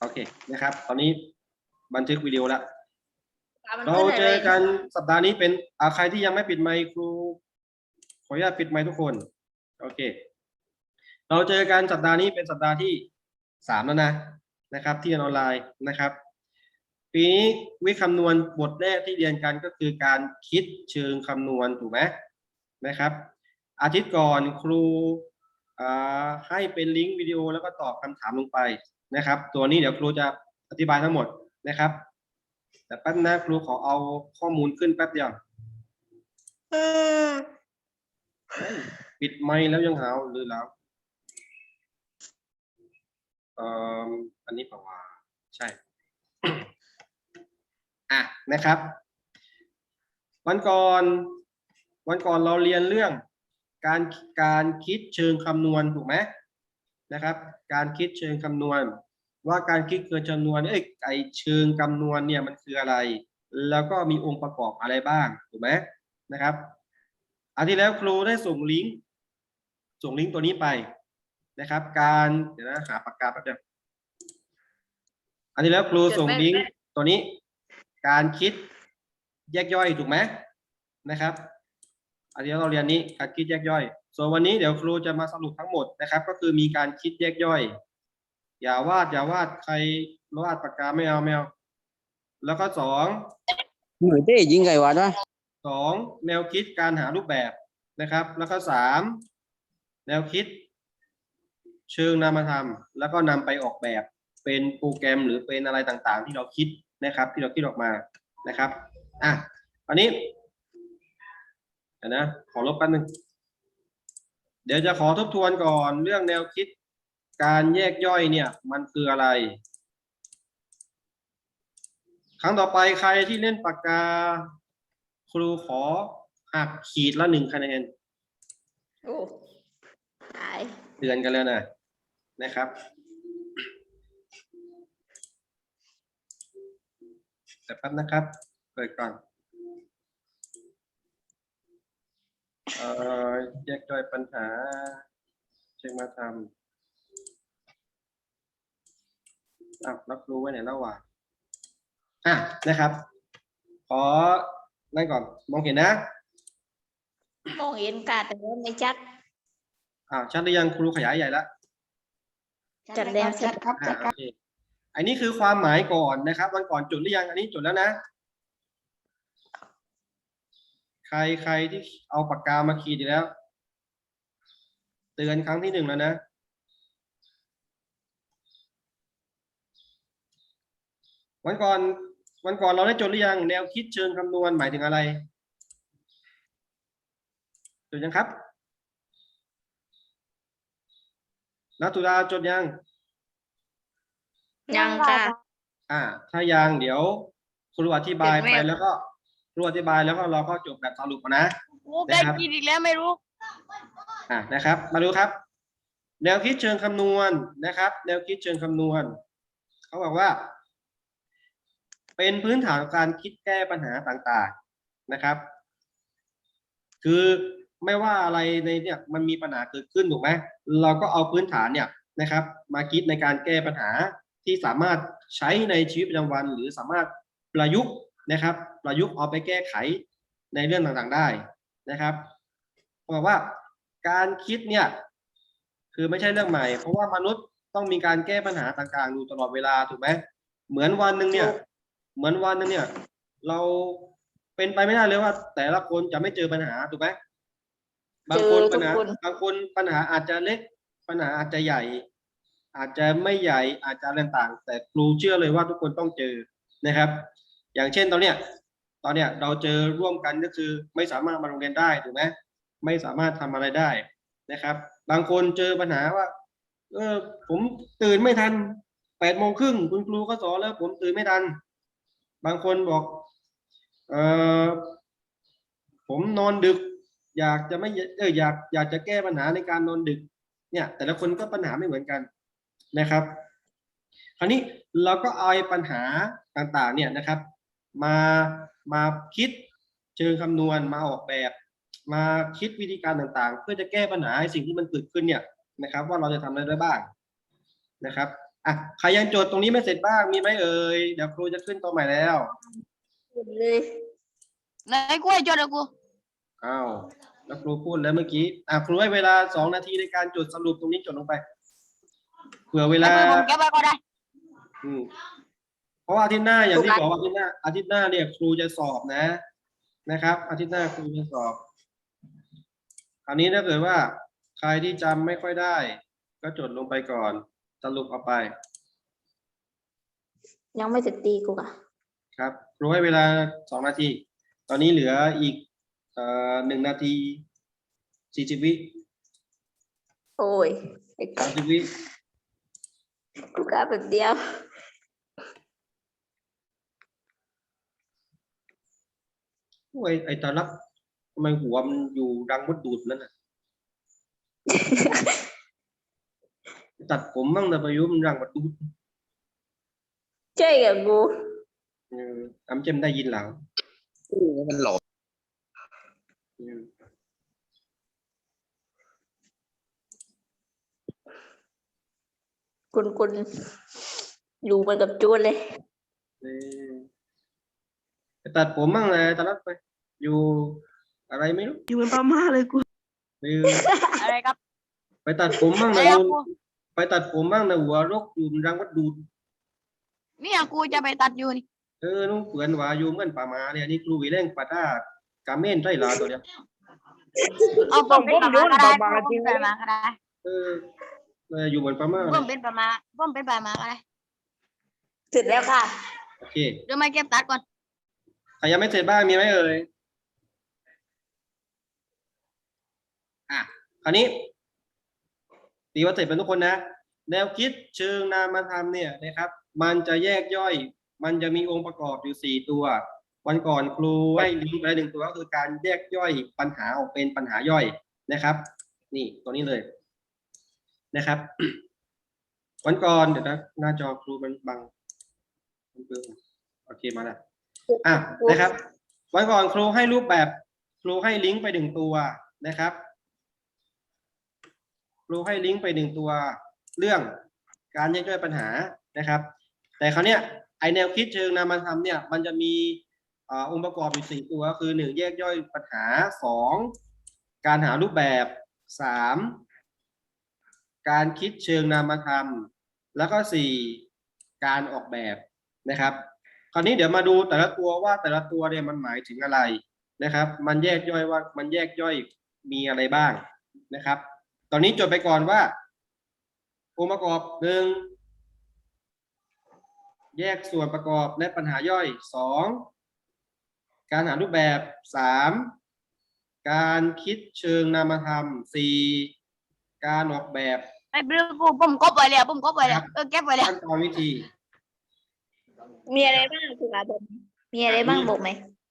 โอเคนะครับ ตอนนี้บันทึกวิดีโอแล้วมันเราขึ้นเจเลอยกันสัปดาห์นี้เป็นอาใครที่ยังไม่ปิดไมค์ครู ขออนุญาตปิดไมค์ทุกคน โอเค เราเจอกันสัปดาห์นี้เป็นสัปดาห์ที่สามแล้วนะนะครับ ที่เรียนออนไลน์นะครับ ปีนี้วิคำนวณบทแรกที่เรียนกันก็คือการคิดเชิงคำนวณถูกไหมนะครับ อาทิตย์ก่อนครูอ่าให้เป็นลิงก์วิดีโอแล้วก็ตอบคำถามลงไป นะครับ ตัวนี้เดี๋ยวครูจะอธิบายทั้งหมดนะครับ แต่แป๊บนะครูขอเอาข้อมูลขึ้นแป๊บเดียวเฮ้ยปิดไมค์แล้วยังหาวหรือแล้วเอ่ออันนี้ปะวาใช่ อะนะครับ วันก่อน วันก่อนเราเรียนเรื่องการการคิดเชิงคำนวณถูกไหม นะครับ การคิดเชิงคำนวณ ว่าการคิดเชิงคำนวณเอ้ยไอเชิงคำนวณเนี่ยมันคืออะไร แล้วก็มีองค์ประกอบอะไรบ้างถูกไหมนะครับอาทิตย์แล้วครูได้ส่งลิงก์ส่งลิงก์ตัวนี้ไปนะครับ การเดี๋ยวนะหาปากกาแป๊บเดียวอาทิตย์แล้วครูส่งลิงก์ตัวนี้ การคิดแยกย่อยถูกไหมนะครับ อาทิตย์แล้วเราเรียนนี้การคิดแยกย่อย ส่วนวันนี้เดี๋ยวครูจะมาสรุปทั้งหมดนะครับ ก็คือมีการคิดแยกย่อย อย่าวาดอย่าวาดใครวาดปากกาไม่เอาไม่เอาแล้วก็สองเหมือนเต้ยิงไก่หวานวะสองแนวคิดการหารูปแบบนะครับ แล้วก็สามแนวคิด เชิงนามธรรม แล้วก็นำไปออกแบบเป็นโปรแกรมหรือเป็นอะไรต่างๆ ที่เราคิดนะครับ ที่เราคิดออกมานะครับอะอันนี้เดี๋ ยวนะ ขอลบแป๊บนึง เดี๋ยวจะขอทบทวนก่อนเรื่องแนวคิดการแยกย่อยเนี่ยมันคืออะไร ครั้งต่อไปใครที่เล่นปากกา ครูขอหักขีดละหนึ่งคะแนนโอ้ตายเตือนกันแล้วนะนะครับแต่แป๊บนะครับ เปิดก่อน เอ่อแยกย่อยปัญหาเช็คมาทำอ้าวรับรู้ไว้ไหนแล้ววะอะนะครับ ขอนั่นก่อนมองเห็นนะ มองเห็นกาแต่ว่าไม่ชัดอ่าชัดหรือยังครูขยายใหญ่ละจัดแล้วชัดครับ อ่าโอเคอันนี้คือความหมายก่อนนะครับวันก่อนจดหรือยังอันนี้จดแล้วนะ ใครใครที่เอาปากกามาขีดอยู่แล้ว เตือนครั้งที่หนึ่งแล้วนะ วันก่อนวันก่อนเราได้จดหรือยังแนวคิดเชิงคำนวณหมายถึงอะไรจดยังครับนักตุลาจดยัง ยังค่ะ อ่า ถ้ายังเดี๋ยวครูอธิบายเดี๋ยวไปแม่แล้วก็ ครูอธิบายแล้วก็เราก็จบแบบสรุปนะโอ้ได้กินอีกแล้วไม่รู้อ่านะครับ มาดูครับ แนวคิดเชิงคำนวณนะครับ แนวคิดเชิงคำนวณเขาบอกว่า เป็นพื้นฐานของการคิดแก้ปัญหาต่างๆนะครับ คือไม่ว่าอะไรในเนี่ยมันมีปัญหาเกิดขึ้นถูกไหมเราก็เอาพื้นฐานเนี่ยนะครับ มาคิดในการแก้ปัญหาที่สามารถใช้ในชีวิตประจำวัน หรือสามารถประยุกต์ นะครับ ประยุกต์เอาไปแก้ไขในเรื่องต่างๆได้นะครับเขาบอกว่าการคิดเนี่ยคือไม่ใช่เรื่องใหม่ เพราะว่ามนุษย์ต้องมีการแก้ปัญหาต่างๆ อยู่ตลอดเวลาถูกไหมเหมือนวันหนึ่งเนี่ย เหมือนวันหนึงเนี่ย เราเป็นไปไม่ได้เลยว่า แต่ละคนจะไม่เจอปัญหาถูกไหมบางคนเจอทุปัญกหาคนบางคนปัญหาอาจจะเล็ก ปัญหาอาจจะใหญ่ อาจจะไม่ใหญ่อาจจะอะไรต่างๆแต่ครูเชื่อเลยว่าทุกคนต้องเจอนะครับ อย่างเช่นตอนเนี้ยตอนเนี้ยเราเจอร่วมกันก็คือไม่สามารถมาโรงเรียนได้ถูกไหมไม่สามารถทำอะไรได้นะครับ บางคนเจอปัญหาว่า เออผมตื่นไม่ทันแปดโมงครึ่งคุณครูก็สอนแล้ว ผมตื่นไม่ทัน บางคนบอก เออผมนอนดึก อยากจะไม่เอออยากอยากจะแก้ปัญหาในการนอนดึก เนี่ย แต่ละคนก็ปัญหาไม่เหมือนกันนะครับ คราวนี้เราก็เอาไอ้ปัญหาต่างๆ เนี่ยนะครับ มามาคิดเชิงคำนวณมาออกแบบ มาคิดวิธีการต่างๆ เพื่อจะแก้ปัญหาไอ้สิ่งที่มันเกิดขึ้นเนี่ยนะครับ ว่าเราจะทำอะไรได้บ้างนะครับอะใครยังโจทย์ตรงนี้ไม่เสร็จบ้างมีไหมเอ่ยเดี๋ยวครูจะขึ้นตัวใหม่แล้วหมดเลยไหนกูให้จดเลยกูอ้าวแล้วครูพูดแล้วเมื่อกี้อะครูให้เวลาสองนาทีในการจดสรุปตรงนี้จดลงไปเผื่อเวแล้ลาวผมเก็บไว้ก็ได้ อืม เพราะว่าอาทิตย์หน้าอย่างที่บอกว่าอาทิตย์หน้าอาทิตย์หน้าเนี่ยครูจะสอบนะ นะครับ อาทิตย์หน้าครูจะสอบคราวนี้ถ้าเกิดว่าใครที่จำไม่ค่อยได้ ก็จดลงไปก่อนสรุปเอาไป ยังไม่เสร็จตีกูอะครับครูให้เวลาสองนาที ตอนนี้เหลืออีกเอ่อหนึ่งนาทีสี่สิบวิโอ้ยไอ้สามสิบวิกูกะแบบเดียว โอ้ยไอ้ตาลักทำไมหัวมันอยู่รังมดดูดนั่นน่ะ ตัดผมบ้างแต่ประยุทธ์มันรังมดดูดใช่กับกูเอออำเจมได้ยินหลังมันหลอกเออคุณคุณอยู่ไปกับจูนเลยเออไป ตัดผมบ้างเลยตาลักไป อยู่อะไรไม่รู้อยู่เป็นพม่าเลยกูเอออะไรครับ ไปตัดผมบ้างอะไรนะครับกูไปตัดผมบ้างนะหัวรกอยู่มันรังมดดูดเนี่ยกูจะไปตัดอยู่นี่เออนุ่งเปือนว่าอยู่เหมือนป่าหมาเนี่ยนี่ครูวิเล่งปาต้ากาเมนไทลาตัวเนี้ยเอาผมเป็นประมาก็ได้ผมเป็นประมาก็ได้เออเอออยู่เหมือนป่าหมาผเนี่ยมเป็นประมาผมเป็นประมาก็ได้เสร็จแล้วค่ะโอเคเดี๋ยวไม่เก็บตัดก่อน ใครยังไม่เสร็จบ้างมีไหมเอ่ยอะคราวนี้ตีว่าเสร็จเป็นทุกคนนะ แนวคิดเชิงนามธรรมเนี่ยนะครับ มันจะแยกย่อย มันจะมีองค์ประกอบอยู่สี่ตัว วันก่อนครูให้ลิงก์ไปหนึ่งตัวก็คือการแยกย่อยปัญหาออกเป็นปัญหาย่อยนะครับ นี่ตัวนี้เลยนะครับวันก่อนเดี๋ยวนะหน้าจอครูมันบังมันเบิ่งโอเคมาแล้ว อะนะครับ ไวันก่อนครูให้รูปแบบครูให้ลิงก์ไปหนึ่งตัวนะครับครูให้ลิงก์ไปหนึ่งตัวเรื่องการแยกย่อยปัญหานะครับ แต่คราวเนี้ยไอแนวคิดเชิงนามธรรมเนี่ยมันจะมีอองค์ประกอบอยู่สี่ตัวคือหนึ่งแยกย่อยปัญหาสองการหารูปแบบสามการคิดเชิงนามธรรม แล้วก็สี่การออกแบบนะครับ ราวนี้เดี๋ยวมาดูแต่ละตัวว่าแต่ละตัวเนี่ยมันหมายถึงอะไรนะครับ มันแยกย่อยว่ามันแยกย่อยมีอะไรบ้างนะครับ ตอนนี้จดไปก่อนว่า องค์ประกอบหนึ่งแยกส่วนประกอบและปัญหาย่อยสองการหารูปแบบสามการคิดเชิงนามธรรมสี่การออกแบบไอ้เรื่องกูผมกบไว้แล้วผมกบไว้แล้วเออเก็บไว้แล้วขั้นตอนวิธี มีอะไรบ้างครูกะบอกมีอะไรบ้างบอกไหม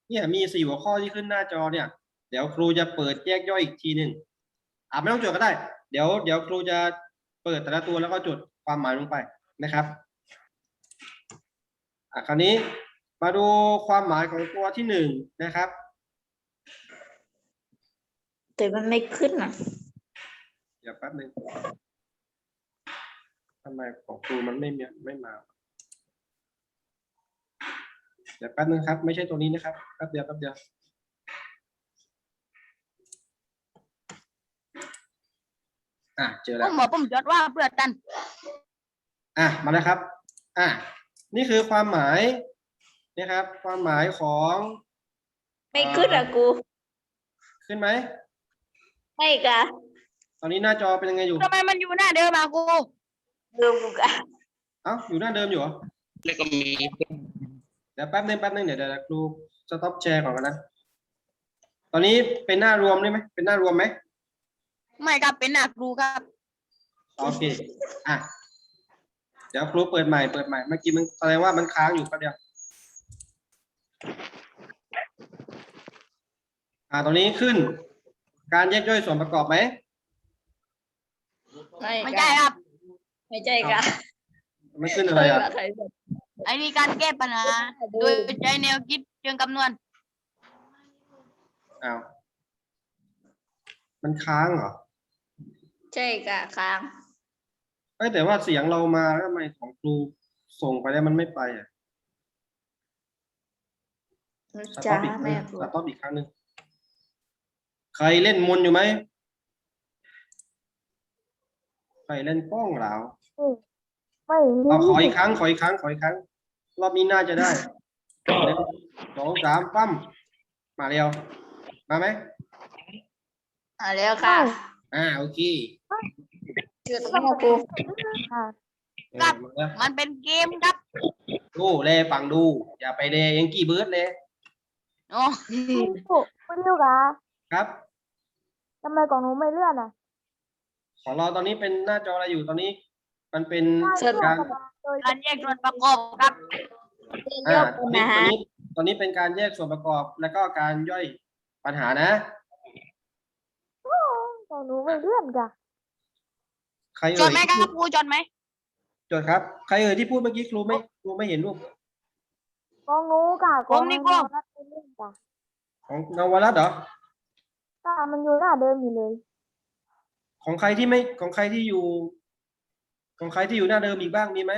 เนี่ยมีสี่หัวข้อที่ขึ้นหน้าจอเนี่ย เดี๋ยวครูจะเปิดแยกย่อยอีกทีหนึ่งอ่าไม่ต้องจดก็ได้ เดี๋ยวเดี๋ยวครูจะเปิดแต่ละตัวแล้วก็จดความหมายลงไปนะครับอะคราวนี้มาดูความหมายของตัวที่หนึ่งนะครับ แต่มันไม่ขึ้นอะเดี๋ยวแป๊บหนึ่งทำไมของครูมันไม่มีไม่มา เดี๋ยวแป๊บนึงครับ ไม่ใช่ตัวนี้นะครับแป๊บเดียวแป๊บเดียวอะเจอผแล้วมบอกผมจดว่าเพื่อตัน อะมาแล้วครับ อะนี่คือความหมายนะครับ ความหมายของไม่ขึ้นอะกู ขึ้นไหมไม่กะตอนนี้หน้าจอเป็นยังไงอยู่ ทำไมมันอยู่หน้าเดิมมากูเดิมกูกะเอ้าอยู่หน้าเดิมอยู่เหรอ แล้วก็มี เดี๋ยวแป๊บนึงแป๊บนึงเดี๋ยวเดี๋ยวครูสต็อปแชร์ก่อนกันนะตอนนี้เป็นหน้ารวมได้ไหมเป็นหน้ารวมไหมไม่ครับเป็นหน้าครูครับโอเคอะเดี๋ยวครูเปิดใหม่เปิดใหม่เมื่อกี้มันแสดงว่ามันค้างอยู่แป๊บเดียวอ่าตอนนี้ขึ้น การแยกย่อยส่วนประกอบไหมไม่ไม่กะใช่ครับ ไม่ใช่กะมันขึ้นอะไรอะใครบอก ไอ้นี่การแก้ปัญหาโดยใช้แนวคิดเชิงคำนวณ อ้าวมันค้างเหรอใช่กะค้างเอ้ยแต่ว่าเสียงเรามาแล้วทำไมของครูส่งไปแล้วมันไม่ไปอะสจ้าต็อปอีกครั้งแม่หนึ่งครูสต็อปอีกครั้งหนึ่งใครเล่นมนต์อยู่ไหมใครเล่นป้องเหลาไม่เอาขออีกครั้งขออีกครั้งขออีกครั้ง รอบนี้น่าจะได้หนึ่งสองสามปั้มมาเร็ว มาไหมอ่าแล้วค่ะอ่าโอเคจุดแม่ครูค่ะเออมาแล้วมันเป็นเกมครับดูแลฟังดู อย่าไปเลยังกี่เบิร์ดเลยโอ้พี่ลูกพี่ลูกอะครับทำไมของหนูไม่เลื่อนอะของเราตอนนี้เป็นหน้าจออะไรอยู่ตอนนี้ มันเป็นใช่การโดย การแยกส่วนประกอบครับอ่าย่อตอนปัญนี้หาตอนนี้ตอนนี้เป็นการแยกส่วนประกอบแล้วก็การย่อยปัญหานะ ของหนูไม่เลื่อนค่ะใครจเอ่ดยไหมครับครูจดไหมจดครับ ใครเอ่ยที่พูดเมื่อกี้ครูไม่ครูไม่เห็นรูปของหนูค่ะของหนูรัดไม่เลื่อนค่ะของนวรัตน์เหรอก็มันอยู่หน้าเดิมอยู่เลย ของใครที่ไม่ของใครที่อยู่ ของใครที่อยู่หน้าเดิมอีกบ้างมีไหม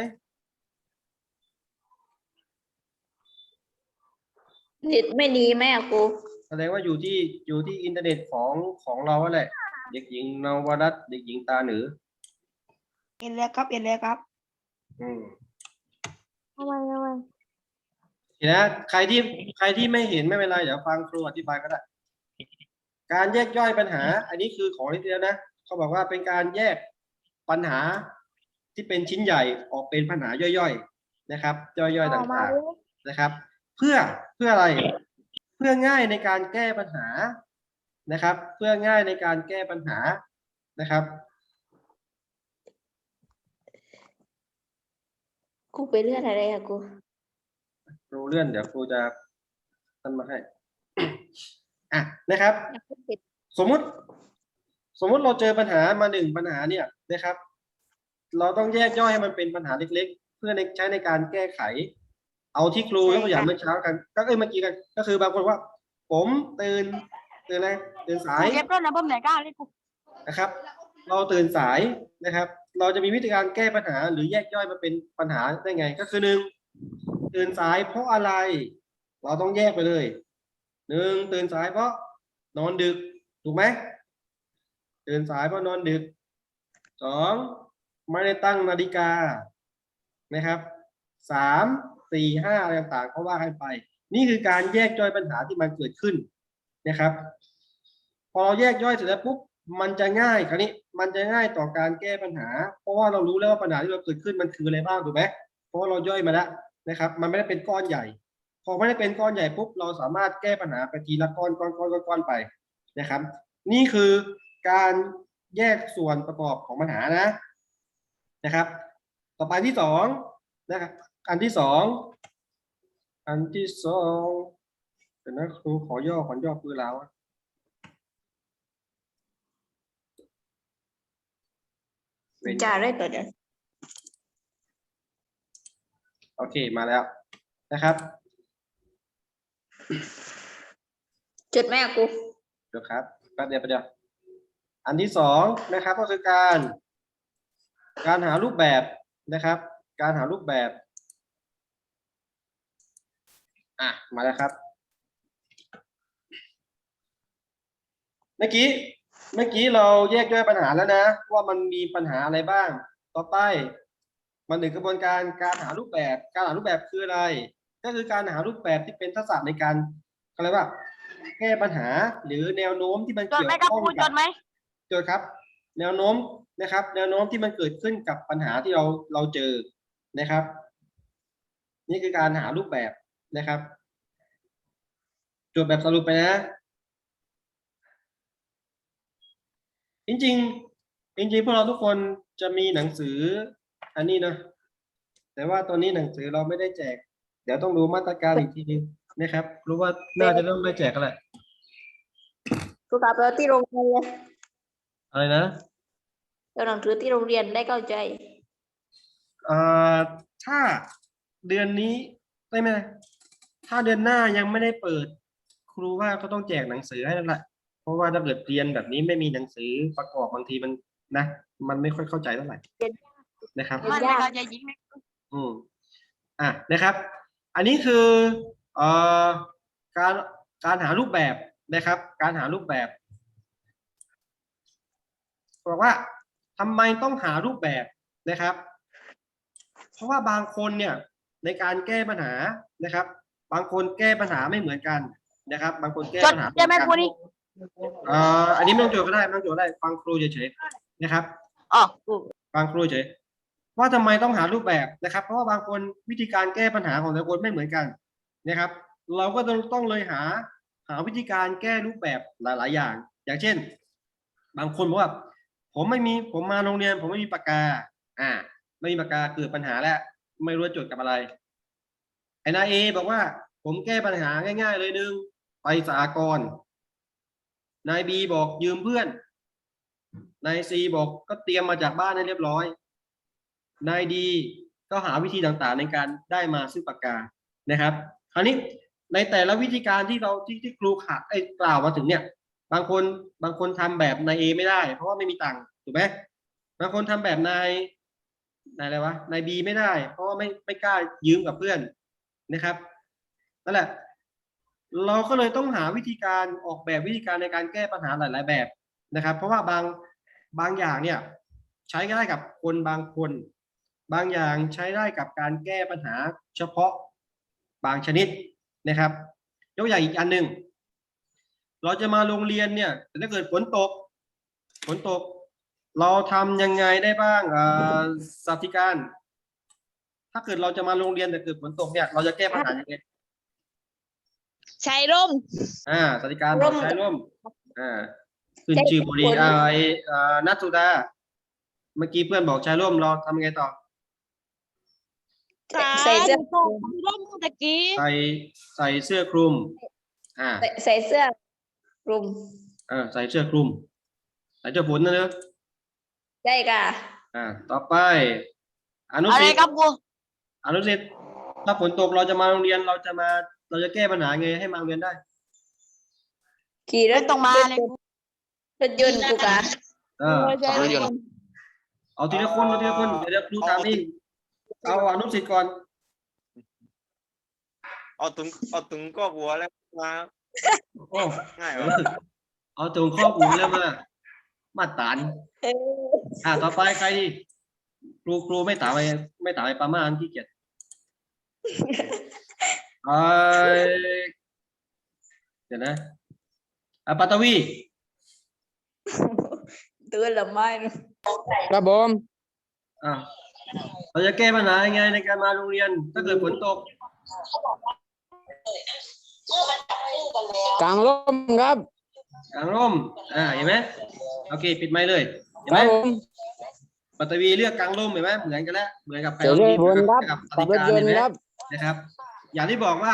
เน็ตไม่ดีแม่ครูแสดงว่าอยู่ที่อยู่ที่อินเทอร์เน็ตของของเราแหละ เด็กหญิงนวรัตน์เด็กหญิงตาหนือเห็นแล้วครับเห็นแล้วครับอืมทำไมทำไมเห็นนะใครที่ใครที่ไม่เห็นไม่เป็นไรเดี๋ยวฟังครูอธิบายก็ได้ การแยกย่อยปัญหา อันนี้คือของที่เดียวนะเขาบอกว่าเป็นการแยกปัญหา ที่เป็นชิ้นใหญ่ออกเป็นปัญหาย่อยๆนะครับ ย่อยๆออกมาต่างดิๆนะครับ เพื่อเพื่ออะไรเพื่อง่ายในการแก้ปัญหานะครับ เพื่อง่ายในการแก้ปัญหานะครับครูไปเลื่อนอะไรอะครูครูเลื่อนเดี๋ยวครูจะตั้นมาให้อะนะครับ สมมุติ สมมุติเราเจอปัญหามาหนึ่งปัญหาเนี่ยนะครับ เราต้องแยกย่อยให้มันเป็นปัญหาเล็ก ๆ เพื่อในใช้ในการแก้ไข เอาที่ครูยกตัวอย่างเมื่อเช้ากัน ก็เอ้ยเมื่อกี้กัน ก็คือบางคนว่า ผมตื่นตื่นอะไรตื่นสาย เก็บต้นนะผมไหนกล้าเลยครูนะครับ เราตื่นสายนะครับ เราจะมีวิธีการแก้ปัญหา หรือแยกย่อยมาเป็นปัญหาได้ไง ก็คือหนึ่งตื่นสายเพราะอะไร เราต้องแยกไปเลยหนึ่งตื่นสายเพราะนอนดึกถูกไหมตื่นสายเพราะนอนดึกสอง ไม่ได้ตั้งนาฬิกานะครับสามสี่ห้าอะไรต่างๆก็ว่ากันไป นี่คือการแยกย่อยปัญหาที่มันเกิดขึ้นนะครับ พอเราแยกย่อยเสร็จแล้วปุ๊บมันจะง่ายคราวนี้มันจะง่ายต่อการแก้ปัญหา เพราะว่าเรารู้แล้วว่าปัญหาที่เราเกิดขึ้นมันคืออะไรบ้างถูกไหมเพราะาเราย่อยมาแล้วนะครับ มันไม่ได้เป็นก้อนใหญ่ พอไม่ได้เป็นก้อนใหญ่ปุ๊บเราสามารถแก้ปัญหาไปทีละก้อนก้อนก้อนก้อนก้อนไปนะครับ นี่คือการแยกส่วนประกอบของปัญหานะ นะครับ ต่อไปที่สองนะครับอันที่สองอันที่สองเดี๋ยวนะครูขอย่อขอย่อคือแล้วอะเป็นจ่าได้ตัวเดียวโอเคมาแล้วนะครับ จุดแม่ครูเดี๋ยวครับแป๊บเดียวแป๊บเดียวอันที่สองนะครับก็คือการ การหารูปแบบนะครับ การหารูปแบบ อะ มาแล้วครับ เมื่อกี้ เมื่อกี้เราแยกย่อยปัญหาแล้วนะ ว่ามันมีปัญหาอะไรบ้าง ต่อไปมาถึงกระบวนการการหารูปแบบ การหารูปแบบคืออะไร ก็คือการหารูปแบบที่เป็นทักษะในการอะไรยกว่าแก้ปัญหาหรือแนวโน้มที่มันจดเกี่ยวไหมครับข้องครูจกับดไหมโจทย์ครับ แนวโน้ม นะครับ แนวโน้มที่มันเกิดขึ้นกับปัญหาที่เราเราเจอนะครับ นี่คือการหารูปแบบนะครับโจทย์แบบสรุปไปนะ จริงๆจริงๆพวกเราทุกคนจะมีหนังสืออันนี้นะแต่ว่าตอนนี้หนังสือเราไม่ได้แจก เดี๋ยวต้องดูมาตรการอีกทีนึงนะครับ รู้ว่าน่าจะต้องได้แจกกันแหละครูกลับไปเอาที่โรงเรียนเลยอะไรนะ เอาหนังสือที่โรงเรียนได้เข้าใจเอ่อถ้าเดือนนี้ได้ไหมถ้าเดือนหน้ายังไม่ได้เปิด ครูว่าก็ต้องแจกหนังสือให้แล้วแหละเพราะว่าถ้าเกิดเรียนแบบนี้ไม่มีหนังสือประกอบบางทีมันนะมันไม่ค่อยเข้าใจเท่าไหร่นะครับมันไม่เข้าใจจริงไหมอืมอะนะครับ อันนี้คือเอ่อการการหารูปแบบนะครับ การหารูปแบบบอกว่า ทำไมต้องหารูปแบบนะครับ เพราะว่าบางคนเนี่ยในการแก้ปัญหานะครับ บางคนแก้ปัญหาไม่เหมือนกันนะครับ บางคนแก้จดปัญหาใช่ไหมเหครูอนนี่กันเอ่ออันนี้ไม่ต้องโจทย์ก็ได้ไม่ต้องโจทย์ก็ได้ฟังครูเฉยๆนะครับอ๋อครูฟังครูเฉยว่าทำไมต้องหารูปแบบนะครับ เพราะว่าบางคนวิธีการแก้ปัญหาของแต่ละคนไม่เหมือนกันนะครับ เราก็ต้องต้องเลยหาหาวิธีการแก้รูปแบบหลาย ๆ อย่าง อย่างเช่น บางคนบอกว่า ผมไม่มีผมมาโรงเรียน ผมไม่มีปากกา อ่า ไม่มีปากกาเกิดปัญหาแล้ว ไม่รู้จดกับอะไรไอ้นายเอบอกว่า ผมแก้ปัญหาง่าย ๆ เลยหนึ่งไปสากลนายบีบอกยืมเพื่อนนายซีบอกก็เตรียมมาจากบ้านให้เรียบร้อยนายดีก็หาวิธีต่างๆในการได้มาซึ่งปากกานะครับ คราวนี้ในแต่ละวิธีการที่เราที่ที่ครูขาไอ้กล่าวมาถึงเนี่ย บางคนบางคนทำแบบนายเอไม่ได้ เพราะว่าไม่มีตังค์ถูกไหมบางคนทำแบบนายนายอะไรวะนายบีไม่ได้ เพราะว่าไม่ไม่กล้ายืมกับเพื่อนนะครับนั่นแหละ เราก็เลยต้องหาวิธีการออกแบบวิธีการในการแก้ปัญหาหลาย ๆ แบบนะครับ เพราะว่าบางบางอย่างเนี่ยใช้ได้กับคนบางคน บางอย่างใช้ได้กับการแก้ปัญหาเฉพาะบางชนิดนะครับ ยกอย่างอีกอันหนึ่ง เราจะมาโรงเรียนเนี่ยแต่ถ้าเกิดฝนตกฝนตก เราทำยังไงได้บ้างอ่าสาธิการ ถ้าเกิดเราจะมาโรงเรียนแต่เกิดฝนตกเนี่ยเราจะแก้ปัญหายังไงใช้ร่ม อ่าสวัสดิการบอกใช้ร่วมอ่าขึ้นชื่อบุรีอ่าไออ่านัทสุดาเมื่อกี้เพื่อนบอกใช้ร่วมเราทำยังไงต่อใส่เสื้อร่มตะกี้ใส่ใส่เสื้อคลุม อ่าใส่ใส่เสื้อ คลุมเออใส่เสื้อคลุม ใส่เสื้อฝนนะเนอะใช่ค่ะ อ่า ต่อไป อนุอะไรสิทธิ์ครับครูอนุสิทธิ์ถ้าฝนตกเราจะมาโรงเรียนเราจะมา เราจะแก้ปัญหาไงให้มาโรงเรียนได้ไม่ขี่รถต้องมาเลยรถยนต์กูกะเออขับรถยนต์ เอาทีละคนเอาทีละคนเดี๋ยวเดี๋ยวครูถามเองเอาอนุสิทธิ์ก่อน เอาถึงเอาถึงก็หัวแล้วมา โอ้ง่ายเอวะอเอาตรงข้อมูลแล้วมามาตรฐานเอออ่าต่อไปใครดีครูครูไม่ถามไปไม่ถามไปประมาณที่เกียจเออเดี๋ยวนะอะปัตตวีเตือนละไม่นะครับผมอ่าเราจะแก้ปัญหายังไงในการมาโรงเรียน ถ้าเกิดฝนตก กลางร่มครับกลางร่ม อ่า เห็นไหมโอเค ปิดไมค์เลย เห็นคไหมรับผมปัตตวีเลือกกลางร่มเห็นไหมเหมือนกันแล้ว เหมือนกับแพลเสียวเรื่ที่บนครับกับปขับฏิรถการยนเห็นต์ไหม ครับ นะครับ อย่างที่บอกว่า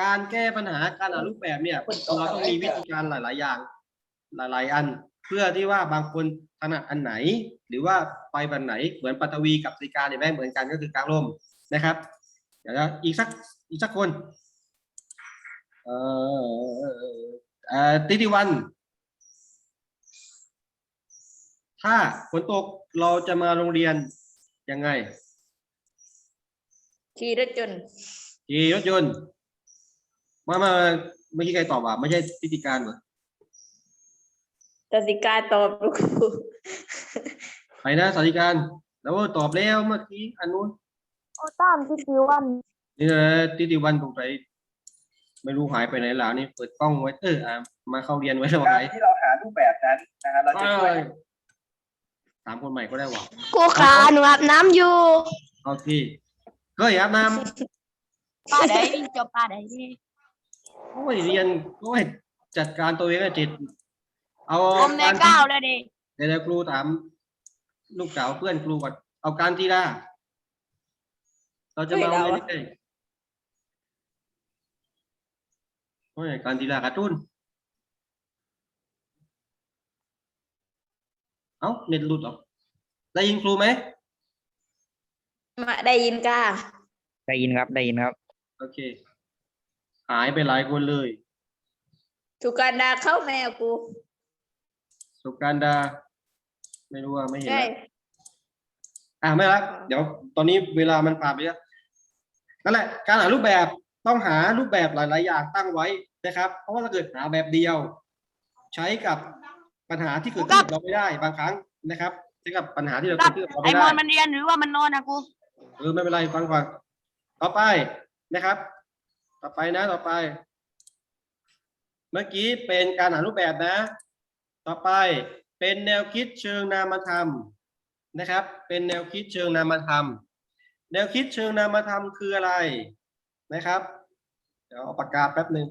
การแก้ปัญหาการหารูปแบบเนี่ยเราต้องมีวิธีการหลาย ๆ อย่าง หลาย ๆ อัน เพื่อที่ว่าบางคนถนัดอันไหน หรือว่าไปแบบไหนเหมือนปัตวีกับสติการเนี่ยแม่เหมือนกันก็คือกลางร่มนะครับ เดี๋ยวนะอีกสักอีกสักคน เอ่อติติวัน ถ้าฝนตกเราจะมาโรงเรียนยังไงขี่รถยนต์ขี่รถยนต์มามาเมื่อกี้ใครตอบว่าไม่ใช่พิธีการเหรอตัดสิการตอบลูกครูใครนะสาธิการ แล้วตอบแล้วเมื่อกี้อันนู้นโอ้ตามที่ดิวันนี่นะติติวันตรงไหน ไม่รู้หายไปไหนหล่ะนี่เปิดกล้องไว้เอออะมาเข้าเรียนไว้แล้วกาไหนรที่เราหารูปแบบนั้นนะครับเราจะช่วยถามคนใหม่ก็ได้หว่าครูขาหนูอาบน้ำอยู่โอเคเคยอาบน้ป้าได้จบป้าได้ำโอ้ยเรียนโอ้ยจัดการตัวเองก็จิต เอาผมในการเก้าแล้วดิเดี๋ยวครูถามลูกสาวเพื่อนครูก่อนเอาการทีละเราจะมาเฮ้ยเอาเราเรียอะ นได้ โอ้ยการทีละการ์ตูนเอ้าเน็ตหลุดเหรอได้ยินครูไหมมาได้ยินก้าได้ยินครับได้ยินครับ โอเค หายไปหลายคนเลยสุการดาเข้าแมวกูสุการดา ไม่รู้ว่าไม่เห็นใช่แล้วอ่าไม่ละเดี๋ยวตอนนี้เวลามันผ่านไปแล้วนั่นแหละ การหารูปแบบ ต้องหารูปแบบหลาย ๆ อย่างตั้งไว้นะครับ เพราะว่าถ้าเกิดหาแบบเดียว ใช้กับปัญหาที่เกิดขึ้นกับเราไม่ได้บางครั้งนะครับใช้กับปัญหาที่เราครัเกิบดขึ้นกับเราไอ้ไม่มได้อนมันเรียนหรือว่ามันนอนนะครูเออไม่เป็นไรฟังก่อนต่อไปนะครับ ต่อไปนะต่อไป เมื่อกี้เป็นการหารูปแบบนะ ต่อไปเป็นแนวคิดเชิงนามธรรมนะครับ เป็นแนวคิดเชิงนามธรรม แนวคิดเชิงนามธรรมคืออะไรนะครับเดี๋ยวเอาปากกาแป๊บหนึ่ง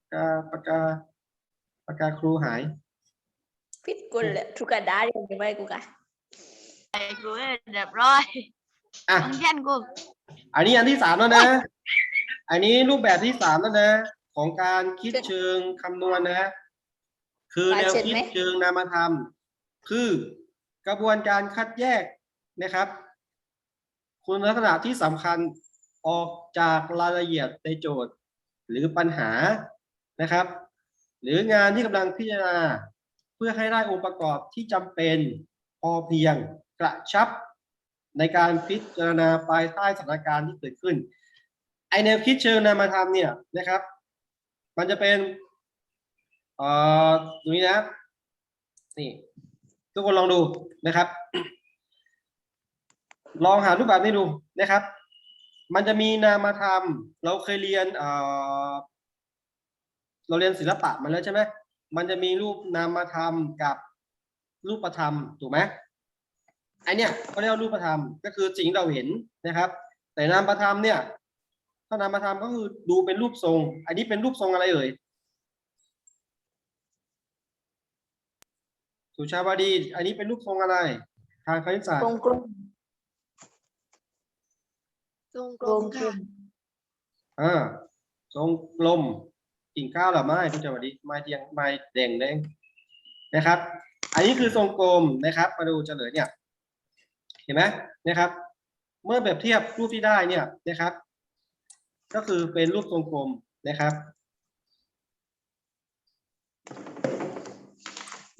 ปากกาปากกาปากกาครูหายพิษกุลเลยทุกกระดาษยังไม่กูกะไอ้ครูเอ้ยเรียบร้อยอะ ฟังก์ชันกูอันนี้อันที่สามแล้วนะ อันนี้รูปแบบที่สามแล้วนะ ของการคิดเชิงคำนวณนะ คือแนวคิดเชิงนามธรรม คือกระบวนการคัดแยกนะครับ คุณลักษณะที่สำคัญออกจากรายละเอียดในโจทย์ หรือปัญหานะครับ หรืองานที่กำลังพิจารณาเพื่อให้ได้องค์ประกอบที่จำเป็นพอเพียงกระชับ ในการพิจารณาภายใต้สถานการณ์ที่เกิดขึ้น ไอแนวคิดเชิงนามธรรมเนี่ยนะครับ มันจะเป็นเอ่อตรงนี้นะนี่ทุกคนลองดูนะครับ ลองหารูปแบบนี้ดูนะครับ มันจะมีนามธรรม เราเคยเรียนเเราเรียนศิลปะมาแล้วใช่ไหมมันจะมีรูปนามธรรมกับรูปธรรมถูกไหมไอเนี่ยเขาเรียกรูปธรรมก็คือสิ่งเราเห็นนะครับ แต่นามธรรมเนี่ยถ้านามธรรมก็คือดูเป็นรูปทรง อันนี้เป็นรูปทรงอะไรเอ่ยสุชาวดี อันนี้เป็นรูปทรงอะไร ทางคณิตศาสตกลร์มกลม ตรงกลมกลมอ่าทรงกลมกิ่งก้าวหรือไม่คุณชาวดีไม้เทียงไม้แดงแดงนะครับ อันนี้คือทรงกลมนะครับ มาดูเฉลยเนี่ย เห็นไหมนะครับ เมื่อแบบเทียบรูปที่ได้เนี่ยนะครับ ก็คือเป็นรูปทรงกลมนะครับ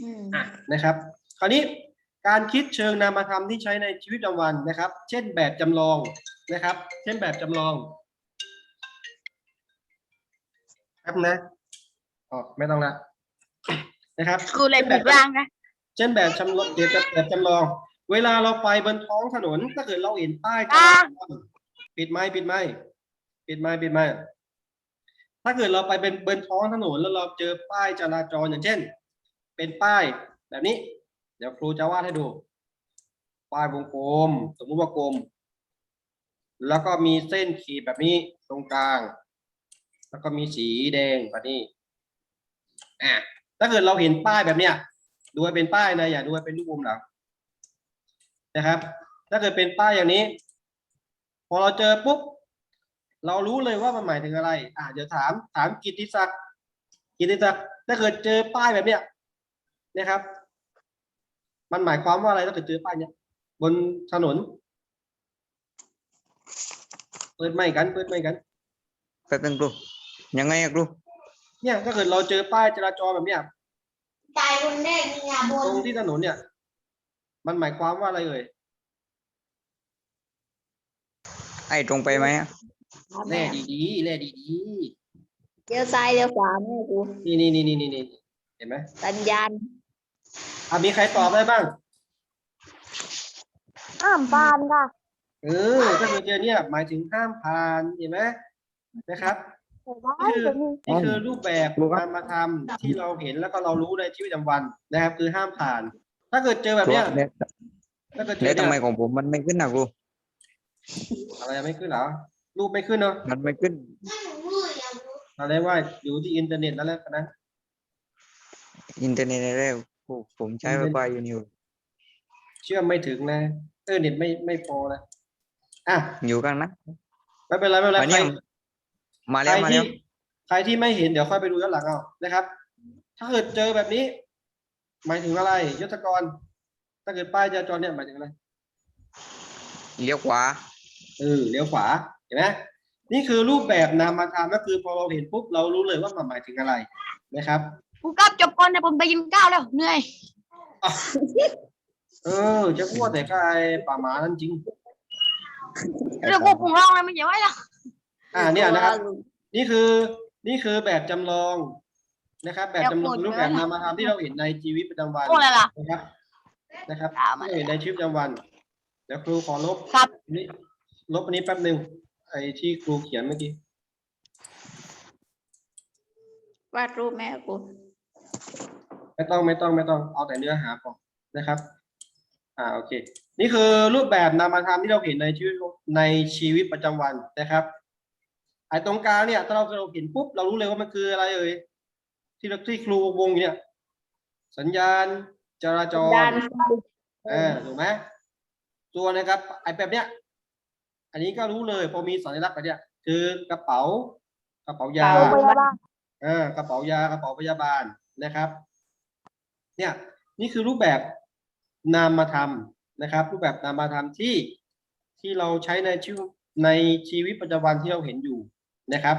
อืมอะนะครับ คราวนี้การคิดเชิงนามธรรมที่ใช้ในชีวิตประจำวันนะครับ เช่นแบบจำลอง นะครับ เช่นแบบจำลองครับนะอ๋อไม่ต้องละนะครับครูเลยผิดร่างนะเช่นแบบจำลองเกี่ยวกับแบบจำลอง เวลาเราไปบนท้องถนนถ้าเกิดเราเห็นป้ายจราจรปิดไม้ปิดไม้ปิดไม้ปิดไม้ถ้าเกิดเราไปเป็นบนท้องถนนแล้วเราเจอป้ายจราจรอย่างเช่น เป็นป้ายแบบนี้ เดี๋ยวครูจะวาดให้ดู ป้ายวงกลม สมมุติว่ากลม แล้วก็มีเส้นขีดแบบนี้ตรงกลาง แล้วก็มีสีแดงแบบนี้อะถ้าเกิดเราเห็นป้ายแบบเนี้ยดูให้เป็นป้ายนะอย่าดูให้เป็นรูปวงหลังนะครับ ถ้าเกิดเป็นป้ายอย่างนี้ พอเราเจอปุ๊บเรารู้เลยว่ามันหมายถึงอะไร อ่าเดี๋ยวถามถามกิติศักดิ์กิตติศักดิ์ถ้าเกิดเจอป้ายแบบเนี้ยนะครับ มันหมายความว่าอะไรถ้าเกิดเจอป้ายเนี้ยบนถนน เปิดไม่กัน เปิดไม่กันแป๊บนึงครูยังไงอะครูเนี่ยถ้าเกิดเราเจอป้ายจราจรแบบเนี้ยตายคนแรกมีงาบตนรงที่ถนนเนี่ย มันหมายความว่าอะไรเอ่ยไอ้ตรงไปไหมอะแล่ดีๆแล่ดีเลี้ยวซ้ายเลี้ยวขวาแม่กูๆนี่นี่นี่นี่นี่นี่เห็นไหมสัญญาณอะมีใครตอบได้บ้างอ้ามปานค่ะ เออถ้าเกิดเจอเนี่ยหมายถึงห้ามผ่านเห็นไหมนะครับแต่ว่าเดี๋ยวนี้นี่คือรูปแบบการมาทำที่เราเห็นแล้วก็เรารู้ในชีวิตประจำวันนะครับ คือห้ามผ่าน ถ้าเกิดเจอแบบครูเนี้ยแล้วถ้าเกิดเจแล้วอทำไมเนี่ยของผมมันไม่ขึ้นนะครูอะไรไม่ขึ้นเหรอรูปไม่ขึ้นเนาะมันไม่ขึ้นอะไรว่าอยู่ที่อินเทอร์เน็ตแล้วแหละนะอินเทอร์เน็ตแล้วครูผมใช้ไวไฟอยู่นี่เชื่อมไม่ถึงนะเออเน็ตไม่ไม่พอนะ อะอยู่ข้างนั้นไม่เป็นไรไม่เป็นไรอันใครนี้มาใคแล้รวมาที่แล้วใครที่ไม่เห็นเดี๋ยวค่อยไปดูย้อนหลังเอานะครับ ถ้าเกิดเจอแบบนี้ หมายถึงอะไรยศกร ถ้าเกิดป้ายจราจรเนี่ยหมายถึงอะไร เลี้ยวขวาเออเลี้ยวขวาเห็นไหมนี่คือรูปแบบนามธรรมก็คือพอเราเห็นปุ๊บเรารู้เลยว่ามันหมายถึงอะไรนะครับครูครับจบก่อนเดี๋ยวผมไปกินข้าวแล้วเหนื่อยอะเออจะพูดแต่ก็ไอ้ป่าหมานั่นจริง เรื่องกูปรุงร่องเลยไม่ใช่ไหมล่ะอ่าเนี่ยนะครับ นี่คือนี่คือแบบจำลองนะครับ แบบจำลองแบบหมดรูปแบบเลยนะนามธรรมที่เราเห็นในชีวิตประจำวันพวกอะไรล่ะนะครับนะครับตามมาที่เราเห็นในชีวิตประจำวันเดี๋ยวครูขอลบครับอันนี้ลบอันนี้แป๊บหนึ่งไอ้ที่ครูเขียนเมื่อกี้วาดรูปแม่กูไม่ต้องไม่ต้องไม่ต้องเอาแต่เนื้อหาพอนะครับ อ่าโอเค นี่คือรูปแบบนามธรรมที่เราเห็นในชีวิตในชีวิตประจำวันนะครับ ไอ้ตรงกลางเนี่ยถ้าเราเราเห็นปุ๊บเรารู้เลยว่ามันคืออะไรเอ่ยที่เราที่ครูวงอยู่เนี่ย สัญญาณจราจรด้านเออถูกไหมตัวนะครับไอ้แบบเนี้ย อันนี้ก็รู้เลยพอมีสัญลักษณ์แบบเนี้ย คือกระเป๋ากระเป๋ายาโรงพยาบาลเออกระเป๋ายากระเป๋าพยาบาลนะครับ เนี่ย นี่คือรูปแบบนามธรรม นะครับ รูปแบบนามธรรมที่ที่เราใช้ในชีวิตในชีวิตประจำวันที่เราเห็นอยู่นะครับ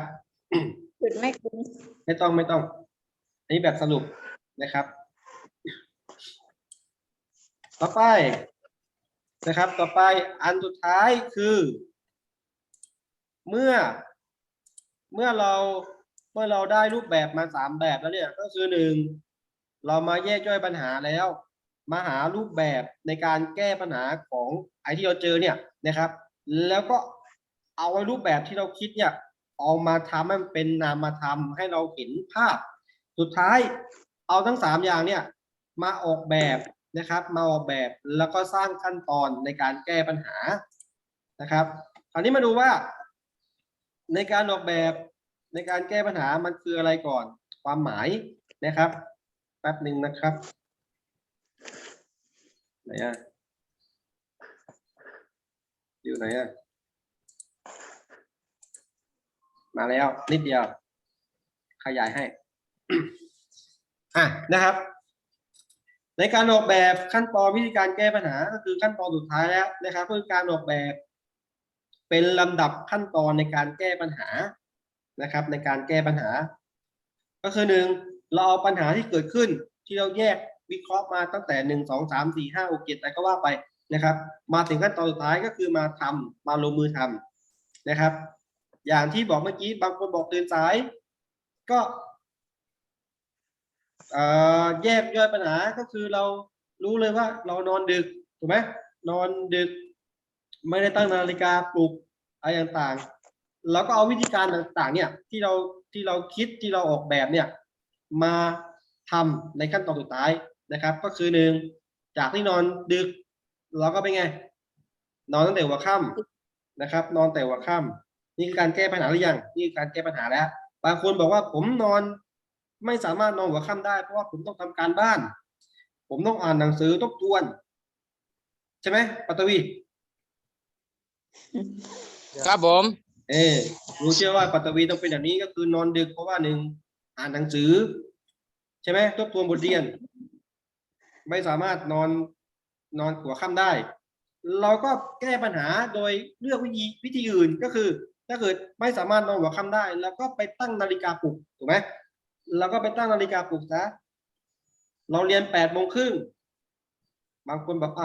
จุดไม่คุ้นไม่ต้องไม่ต้อง อันนี้แบบสรุปนะครับ ต่อไปนะครับ ต่อไปอันสุดท้ายคือ เมื่อ เมื่อเราเมื่อเราได้รูปแบบมาสามแบบแล้วเนี่ย ก็คือหนึ่งเรามาแยกย่อยปัญหาแล้ว มาหารูปแบบในการแก้ปัญหาของไอที่เราเจอเนี่ยนะครับ แล้วก็เอาไอ้รูปแบบที่เราคิดเนี่ยเอามาทำให้มันเป็นนามธรรมให้เราเห็นภาพ สุดท้ายเอาทั้งสามอย่างเนี่ยมาออกแบบนะครับ มาออกแบบแล้วก็สร้างขั้นตอนในการแก้ปัญหานะครับ คราวนี้มาดูว่า ในการออกแบบในการแก้ปัญหามันคืออะไรก่อน ความหมายนะครับ แป๊บหนึ่งนะครับ ไหนอะอยู่ไหนอะมาแล้ว นิดเดียว ขยายให้อะนะครับ ในการออกแบบขั้นตอนวิธีการแก้ปัญหา ก็คือขั้นตอนสุดท้ายแล้วนะครับก็คือการออกแบบ เป็นลำดับขั้นตอนในการแก้ปัญหานะครับ ในการแก้ปัญหา ก็คือหนึ่งเราเอาปัญหาที่เกิดขึ้นที่เราแยก วิเคราะห์มาตั้งแต่หนึ่งสองสามสี่ห้าหกเจ็ดอะไรก็ว่าไปนะครับ มาถึงขั้นตอนสุดท้ายก็คือมาทำมาลงมือทำนะครับ อย่างที่บอกเมื่อกี้บางคนบอกตื่นสาย ก็แยกย่อยปัญหาก็คือเรารู้เลยว่าเรานอนดึกถูกไหมนอนดึก ไม่ได้ตั้งนาฬิกาปลุกอะไรต่างๆแล้วก็เอาวิธีการต่างๆ เนี่ยที่เราที่เราคิดที่เราออกแบบเนี่ย มาทำในขั้นตอนสุดท้าย นะครับ ก็คือหนึ่งจากที่นอนดึก เราก็เป็นไง นอนตั้งแต่หัวค่ำนะครับ นอนแต่หัวค่ำนี่คือการแก้ปัญหาหรือยังนี่คือการแก้ปัญหาแล้ว บางคนบอกว่าผมนอนไม่สามารถนอนหัวค่ำได้เพราะว่าผมต้องทำการบ้าน ผมต้องอ่านหนังสือทบทวน ใช่ไหมปัตวี ครับผม เออรู้เชื่อว่าปัตวีต้องเป็นแบบนี้ก็คือนอนดึกเพราะว่าหนึ่งอ่านหนังสือ ใช่ไหมทบทวนบทเรียน ไม่สามารถนอนนอนหัวค่ำได้ เราก็แก้ปัญหาโดยเลือกวิธีวิธีอื่นก็คือ ถ้าเกิดไม่สามารถนอนหัวค่ำได้ แล้วก็ไปตั้งนาฬิกาปลุกถูกไหมเราก็ไปตั้งนาฬิกาปลุกซะเราเรียนแปดโมงครึ่งบางคนบอก